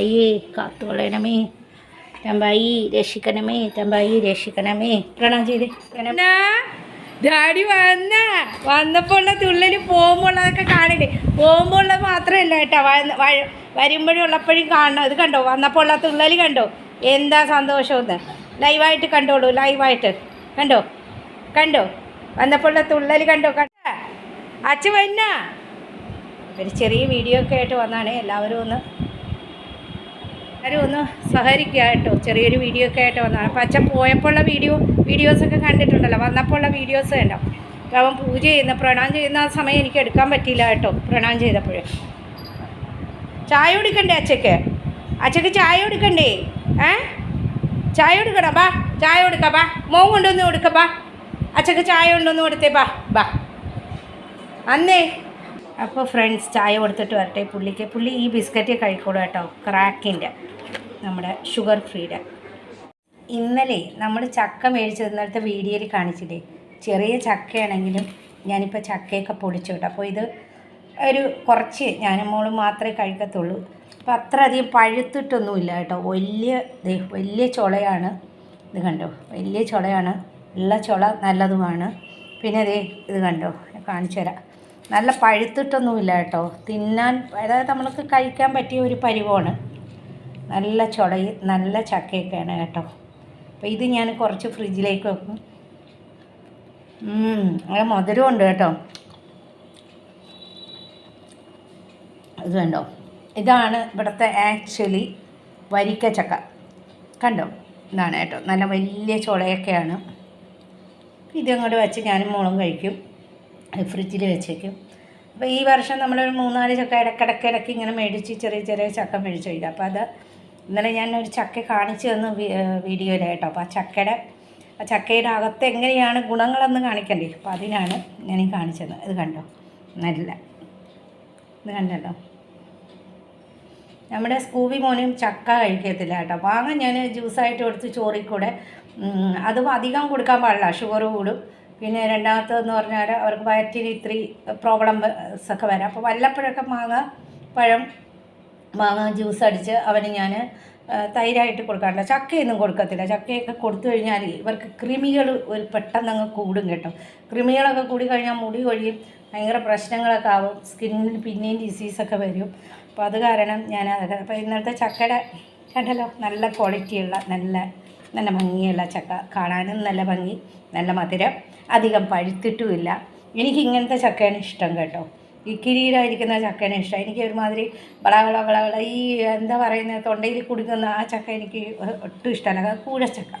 തമ്പായി കാത്തോളണമേ തമ്പായി രക്ഷിക്കണമേ തമ്പായി രക്ഷിക്കണമേ. പ്രണാം ചെയ്ത്? ഡാഡി വന്ന. വന്നപ്പോൾ ഉള്ള തുള്ളൽ പോകുമ്പോൾ ഉള്ളതൊക്കെ കാണില്ലേ? പോകുമ്പോൾ ഉള്ളത് മാത്രമല്ല കേട്ടോ. വരുമ്പോഴും ഉള്ളപ്പോഴും കാണണം. ഇത് കണ്ടോ? വന്നപ്പോൾ ഉള്ള തുള്ളൽ കണ്ടോ? എന്താ സന്തോഷമെന്ന്? ലൈവായിട്ട് കണ്ടോളൂ ലൈവായിട്ട്. കണ്ടോ? കണ്ടോ? വന്നപ്പോൾ ഉള്ള തുള്ളൽ കണ്ടോ? കണ്ട. അച്ഛ വന്ന. ഒരു ചെറിയ വീഡിയോ ഒക്കെ ആയിട്ട് വന്നാണ്. എല്ലാവരും ഒന്ന് എല്ലാവരും ഒന്ന് സഹകരിക്കുക കേട്ടോ ചെറിയൊരു വീഡിയോ ഒക്കെ ആയിട്ട് വന്നതാണ്. അപ്പം അച്ഛൻ പോയപ്പോഴുള്ള വീഡിയോ വീഡിയോസൊക്കെ കണ്ടിട്ടുണ്ടല്ലോ. വന്നപ്പോൾ ഉള്ള വീഡിയോസ് കണ്ടോ? അപ്പം അവൻ പൂജ ചെയ്യുന്ന പ്രണാം ചെയ്യുന്ന ആ സമയം എനിക്ക് എടുക്കാൻ പറ്റിയില്ല കേട്ടോ പ്രണാം ചെയ്തപ്പോഴേ ചായ കുടിക്കണ്ടേ അച്ഛക്ക്? അച്ഛക്ക് ചായ കൊടുക്കണ്ടേ? ഏ? ചായ കൊടുക്കണം ബാ. ചായ കൊടുക്കാം ബാ. മോൻ കൊണ്ടുവന്ന് കൊടുക്കാം ബാ. അച്ഛക്ക് ചായ കൊണ്ടുവന്ന് കൊടുത്തേ ബാ. ബാ. അന്നേ അപ്പോൾ ഫ്രണ്ട്സ് ചായ കൊടുത്തിട്ട് വരട്ടെ പുള്ളിക്ക്. പുള്ളി ഈ ബിസ്ക്കറ്റ് കഴിക്കോളൂ കേട്ടോ. ക്രാക്കിന്റെ നമ്മുടെ ഷുഗർ ഫ്രീയുടെ ഇന്നലെ നമ്മൾ ചക്ക മേടിച്ചു ഇന്നലത്തെ വീഡിയോയിൽ കാണിച്ചില്ലേ? ചെറിയ ചക്കയാണെങ്കിലും ഞാനിപ്പോൾ ചക്കയൊക്കെ പൊടിച്ചു കേട്ടോ. അപ്പോൾ ഇത് ഒരു കുറച്ച് ഞാനും മോളും മാത്രമേ കഴിക്കത്തുള്ളൂ. അപ്പോൾ അത്ര അധികം പഴുത്തിട്ടൊന്നുമില്ല കേട്ടോ. വലിയ വലിയ ചുളയാണ്. ഇത് കണ്ടോ? വലിയ ചുളയാണ്. ഉള്ള ചുള നല്ലതുമാണ്. പിന്നെ അതേ ഇത് കണ്ടോ? കാണിച്ചു തരാം നല്ല പഴുത്തിട്ടൊന്നുമില്ല കേട്ടോ. തിന്നാൻ അതായത് നമ്മൾക്ക് കഴിക്കാൻ പറ്റിയ ഒരു പരിവമാണ് നല്ല ചുളയും നല്ല ചക്കയൊക്കെയാണ് കേട്ടോ. അപ്പോൾ ഇത് ഞാൻ കുറച്ച് ഫ്രിഡ്ജിലേക്ക് വെക്കും. അങ്ങനെ മധുരം മധുരമുണ്ട് കേട്ടോ. ഇത് കണ്ടോ? ഇതാണ് ഇവിടുത്തെ ആക്ച്വലി വരിക്ക ചക്ക. കണ്ടോ? ഇതാണ് കേട്ടോ. നല്ല വലിയ ചുളയൊക്കെയാണ് ഇതങ്ങോട്ട് വെച്ച് ഞാനും മോളും കഴിക്കും. ഫ്രിഡ്ജിൽ വെച്ചേക്കും. അപ്പോൾ ഈ വർഷം നമ്മളൊരു മൂന്നാൽ ചക്ക ഇടക്കിടക്ക് ഇടയ്ക്ക് ഇങ്ങനെ മേടിച്ച് ചെറിയ ചെറിയ ചക്ക മേടിച്ച് കഴിക്കും അപ്പോൾ അത് ഇന്നലെ ഞാൻ ഒരു ചക്ക കാണിച്ചു തന്നു വീഡിയോയിൽ കേട്ടോ അപ്പോൾ ആ ചക്കയുടെ ആ ചക്കയുടെ അകത്ത് എങ്ങനെയാണ് ഗുണങ്ങളെന്ന് കാണിക്കണ്ടേ? അപ്പോൾ അതിനാണ് ഞാൻ ഈ കാണിച്ചത്. ഇത് കണ്ടോ? നല്ല ഇത് കണ്ടല്ലോ? നമ്മുടെ സ്കൂബി മോനും ചക്ക കഴിക്കത്തില്ല കേട്ടോ. വാങ്ങാൻ ഞാൻ ജ്യൂസായിട്ട് കൊടുത്ത് ചോറിൽ കൂടെ അതും അധികം കൊടുക്കാൻ പാടില്ല. ഷുഗർ കൂടും. പിന്നെ രണ്ടാമത്തതെന്ന് പറഞ്ഞാൽ അവർക്ക് വയറ്റിന് ഇത്തിരി പ്രോബ്ലംസ് ഒക്കെ വരാം. അപ്പോൾ വല്ലപ്പോഴൊക്കെ മാങ്ങ പഴം മാങ്ങ ജ്യൂസ് അടിച്ച് അവന് ഞാൻ തൈരായിട്ട് കൊടുക്കാറില്ല. ചക്കയൊന്നും കൊടുക്കത്തില്ല. ചക്കയൊക്കെ കൊടുത്തു കഴിഞ്ഞാൽ ഇവർക്ക് കൃമികൾ ഒരു പെട്ടെന്ന് അങ്ങ് കൂടും കേട്ടോ. കൃമികളൊക്കെ കൂടി കഴിഞ്ഞാൽ മുടി കൊഴിയും ഭയങ്കര പ്രശ്നങ്ങളൊക്കെ ആവും. സ്കിന്നിന് പിന്നെയും ഡിസീസൊക്കെ വരും. അപ്പോൾ അത് കാരണം ഞാൻ അതൊക്കെ അപ്പോൾ ഇന്നത്തെ ചക്കയുടെ കണ്ടല്ലോ? നല്ല ക്വാളിറ്റിയുള്ള നല്ല നല്ല ഭംഗിയുള്ള ചക്ക. കാണാനും നല്ല ഭംഗി നല്ല മധുരം. അധികം പഴുത്തിട്ടുമില്ല. എനിക്ക് ഇങ്ങനത്തെ ചക്കയാണ് ഇഷ്ടം കേട്ടോ. ഈ കിരീടമായിരിക്കുന്ന ചക്കയാണ് ഇഷ്ടം. എനിക്ക് ഒരുമാതിരി വളവള വളവള ഈ എന്താ പറയുന്നത് തൊണ്ടയിൽ കുടുങ്ങുന്ന ആ ചക്ക എനിക്ക് ഒട്ടും ഇഷ്ടമല്ല. കൂഴച്ചക്ക.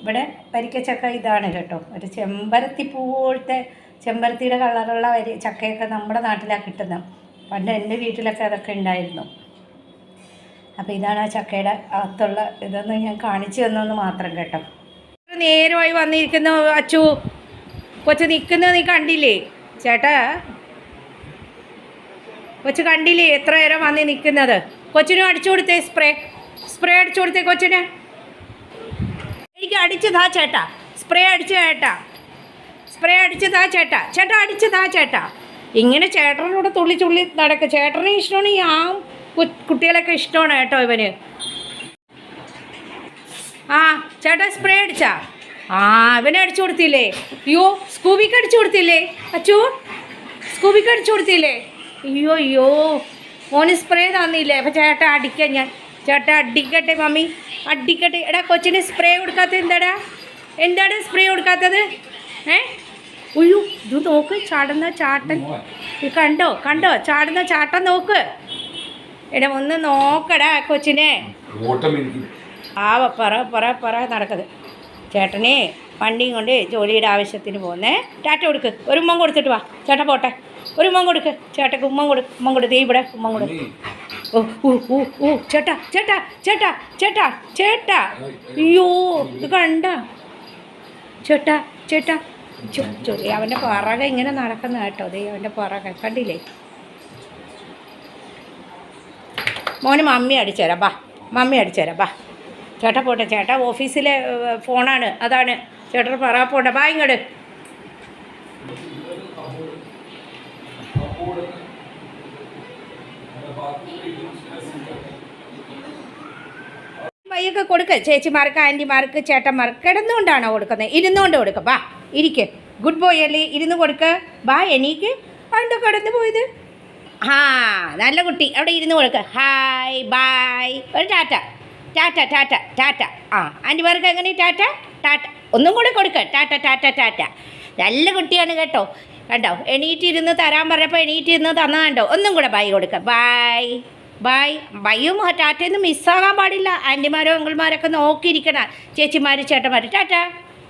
ഇവിടെ പരിക്കച്ചക്ക ഇതാണ് കേട്ടോ. ഒരു ചെമ്പരത്തി പോലത്തെ ചെമ്പരത്തിയുടെ കളറുള്ള വരി ചക്കയൊക്കെ നമ്മുടെ നാട്ടിലാണ് കിട്ടുന്നത്. പണ്ട് എന്റെ വീട്ടിലൊക്കെ അതൊക്കെ ഉണ്ടായിരുന്നു. അപ്പോൾ ഇതാണ് ആ ചക്കയുടെ അകത്തുള്ള ഇതൊന്ന് ഞാൻ കാണിച്ചു തന്നെന്ന് മാത്രം കേട്ടോ. നേരമായി വന്നിരിക്കുന്ന അച്ചു കൊച്ചു നിൽക്കുന്നത് നീ കണ്ടില്ലേ? ചേട്ടാ കൊച്ചു കണ്ടില്ലേ എത്ര നേരം വന്നി നിൽക്കുന്നത്? കൊച്ചിനും അടിച്ചു കൊടുത്തേ സ്പ്രേ സ്പ്രേ അടിച്ചു കൊടുത്തേ കൊച്ചിന്. എനിക്ക് അടിച്ചതാ ചേട്ടാ സ്പ്രേ അടിച്ച ചേട്ടാ സ്പ്രേ അടിച്ചതാ ചേട്ടാ ചേട്ടാ അടിച്ചതാ ചേട്ടാ. ഇങ്ങനെ ചേട്ടനോട് തുള്ളി തുള്ളി നടക്കുക ചേട്ടനെ ഇഷ്ടമാണ് ഈ ആ കുട്ടികളൊക്കെ ഇഷ്ടമാണ് കേട്ടോ ഇവന്. ആ ചേട്ടാ സ്പ്രേ അടിച്ചാ? ആ ഇവനെ അടിച്ചു കൊടുത്തില്ലേ? അയ്യോ സ്കൂബിക്ക് അടിച്ചു കൊടുത്തില്ലേ? അച്ചു സ്കൂബിക്ക് അടിച്ചു കൊടുത്തില്ലേ? അയ്യോ അയ്യോ മോന് സ്പ്രേ തന്നില്ലേ? അപ്പം ചേട്ടാ അടിക്കാം ഞാൻ. ചേട്ടാ അടിക്കട്ടെ മമ്മി. അടിക്കട്ടെ. എടാ കൊച്ചിന് സ്പ്രേ കൊടുക്കാത്തത് എന്താടാ? എന്താണ് സ്പ്രേ കൊടുക്കാത്തത്? ഏ? ഉയ്യോ ഇത് നോക്ക് ചാടുന്ന ചാട്ടൻ. കണ്ടോ കണ്ടോ? ചാടുന്ന ചാട്ടൻ നോക്ക്. എടാ ഒന്ന് നോക്കടാ കൊച്ചിനെ. ഓട്ടം എനിക്ക് ആ പറ പറ പറ നടക്കുന്നത് ചേട്ടനെ വണ്ടിയും കൊണ്ട് ജോലിയുടെ ആവശ്യത്തിന് പോകുന്നേ. ടാറ്റ കൊടുക്ക്. ഒരു ഉമ്മം കൊടുത്തിട്ട് വാ. ചേട്ട പോട്ടെ. ഒരു ഉമ്മം കൊടുക്ക്. ചേട്ടക്ക് ഉമ്മം കൊടുക്ക് ഉമ്മം കൊടു. ദേ ഇവിടെ ഉമ്മം. കൊടുക്ക് ഓ ഓ ഓ ചേട്ട ചേട്ടാ ചേട്ടാ ചേട്ടാ ചേട്ടാ. ചേട്ടാ അയ്യോ ഇത് കണ്ട. ചേട്ടാ ചേട്ടാ. അവന്റെ പുറകെ ഇങ്ങനെ നടക്കുന്ന കേട്ടോ. ദേ അവന്റെ പുറകെ. കണ്ടില്ലേ? മോന് മമ്മി അടിച്ചേരാ ബാ മമ്മി അടിച്ചേരാ ബാ. ചേട്ടാ പോട്ടെ ചേട്ടാ ഓഫീസിലെ ഫോണാണ് അതാണ്. ചേട്ടൻ പറ പോട്ടെ ബാ ഇങ്ങോട്ട് പയ്യൊക്കെ കൊടുക്ക് ചേച്ചിമാർക്ക് ആന്റിമാർക്ക് ചേട്ടന്മാർക്ക് കിടന്നുകൊണ്ടാണോ കൊടുക്കുന്നത്? ഇരുന്നുകൊണ്ട് കൊടുക്കുക ബാ ഇരിക്ക്. ഗുഡ് ബോയ് അല്ലേ? ഇരുന്ന് കൊടുക്ക്. ബാ എനിക്ക് എന്താ കിടന്നു പോയത്? ആ നല്ല കുട്ടി. അവിടെ ഇരുന്ന് കൊടുക്ക്. Hi bye. ഒരു ടാറ്റ. ടാറ്റ ടാറ്റ ടാറ്റ. ആ ആന്റിമാർക്ക് എങ്ങനെ ടാറ്റ? ടാറ്റ. ഒന്നും കൂടി കൊടുക്ക. ടാറ്റ ടാറ്റ ടാറ്റ. നല്ല കുട്ടിയാണ് കേട്ടോ. കണ്ടോ? എണീറ്റിരുന്ന് തരാൻ പറഞ്ഞപ്പോൾ എണീറ്റിരുന്ന് തന്നാ കണ്ടോ? ഒന്നും കൂടെ ബൈ കൊടുക്കുക ബൈ. ബൈ. ബൈയും ടാറ്റയൊന്നും മിസ്സാകാൻ പാടില്ല. ആന്റിമാരോ അങ്കിൾമാരൊക്കെ നോക്കിയിരിക്കണം ചേച്ചിമാർ ചേട്ടന്മാർ ടാറ്റ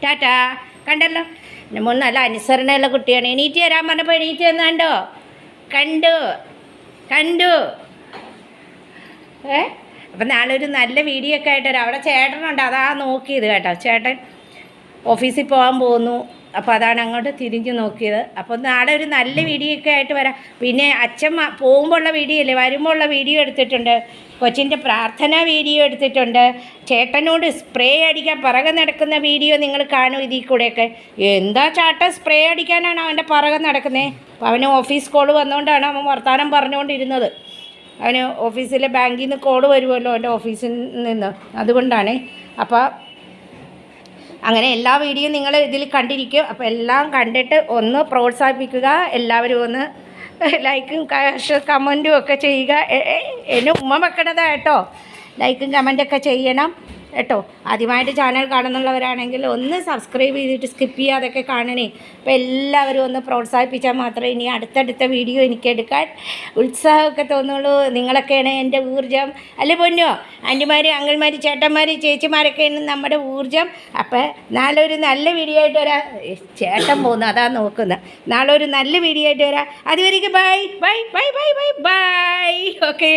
ടാറ്റ. കണ്ടല്ലോ? നമ്മൾ നല്ല അനുസരണയുള്ള കുട്ടിയാണ്. എണീറ്റ് തരാൻ പറഞ്ഞപ്പോൾ എണീറ്റ് തന്നാണ്ടോ കണ്ടു. കണ്ടു. ഏ? അപ്പം നാളെ ഒരു നല്ല വീഡിയോ ഒക്കെ ആയിട്ട് വരാം. അവിടെ ചേട്ടനുണ്ട്. അതാ നോക്കിയത് കേട്ടോ. ചേട്ടൻ ഓഫീസിൽ പോകാൻ പോകുന്നു. അപ്പോൾ അതാണ് അങ്ങോട്ട് തിരിഞ്ഞു നോക്കിയത്. അപ്പോൾ നാളെ ഒരു നല്ല വീഡിയോ ഒക്കെ ആയിട്ട് വരാം. പിന്നെ അച്ഛൻ പോകുമ്പോൾ ഉള്ള വീഡിയോ അല്ലേ? വരുമ്പോൾ ഉള്ള വീഡിയോ എടുത്തിട്ടുണ്ട്. കൊച്ചിന്റെ പ്രാർത്ഥന വീഡിയോ എടുത്തിട്ടുണ്ട്. ചേട്ടനോട് സ്പ്രേ അടിക്കാൻ പിറകെ നടക്കുന്ന വീഡിയോ നിങ്ങൾ കാണും ഇതിൽ കൂടെയൊക്കെ. എന്താ ചേട്ടൻ സ്പ്രേ അടിക്കാനാണ് അവന്റെ പിറകെ നടക്കുന്നത് അവന് ഓഫീസ് കോൾ വന്നുകൊണ്ടാണ് അവൻ വർത്തമാനം പറഞ്ഞുകൊണ്ടിരുന്നത്. അവന് ഓഫീസിലെ ബാങ്കിൽ നിന്ന് കോൾ വരുമല്ലോ എന്റെ ഓഫീസിൽ നിന്ന്. അതുകൊണ്ടാണ്. അപ്പോൾ അങ്ങനെ എല്ലാ വീഡിയോയും നിങ്ങൾ ഇതിൽ കണ്ടിരിക്കും. അപ്പോൾ എല്ലാം കണ്ടിട്ട് ഒന്ന് പ്രോത്സാഹിപ്പിക്കുക. എല്ലാവരും ഒന്ന് ലൈക്കും കമന്റും ഒക്കെ ചെയ്യുക. എന്നെ ഉമ്മ വെക്കണതാ കേട്ടോ. ലൈക്കും കമന്റൊക്കെ ചെയ്യണം. കേട്ടോ. ആദ്യമായിട്ട് ചാനൽ കാണുന്നുള്ളവരാണെങ്കിൽ ഒന്ന് സബ്സ്ക്രൈബ് ചെയ്തിട്ട് സ്കിപ്പ് ചെയ്യാതൊക്കെ കാണണേ. അപ്പോൾ എല്ലാവരും ഒന്ന് പ്രോത്സാഹിപ്പിച്ചാൽ മാത്രമേ ഇനി അടുത്തടുത്ത വീഡിയോ എനിക്ക് എടുക്കാൻ ഉത്സാഹമൊക്കെ തോന്നുള്ളൂ. നിങ്ങളൊക്കെയാണ് എന്റെ ഊർജം. അല്ലേ പൊന്നോ? ആന്റിമാർ അങ്കിൾമാർ ചേട്ടന്മാർ ചേച്ചിമാരൊക്കെയാണ് നമ്മുടെ ഊർജം. അപ്പോൾ നാളെ ഒരു നല്ല വീഡിയോ ആയിട്ട് വരാം. ചേട്ടൻ പോകുന്നു അതാ നോക്കുന്നത് നാളെ ഒരു നല്ല വീഡിയോ ആയിട്ട് വരാം. അതുവരേക്കും bye bye bye bye bye bye okay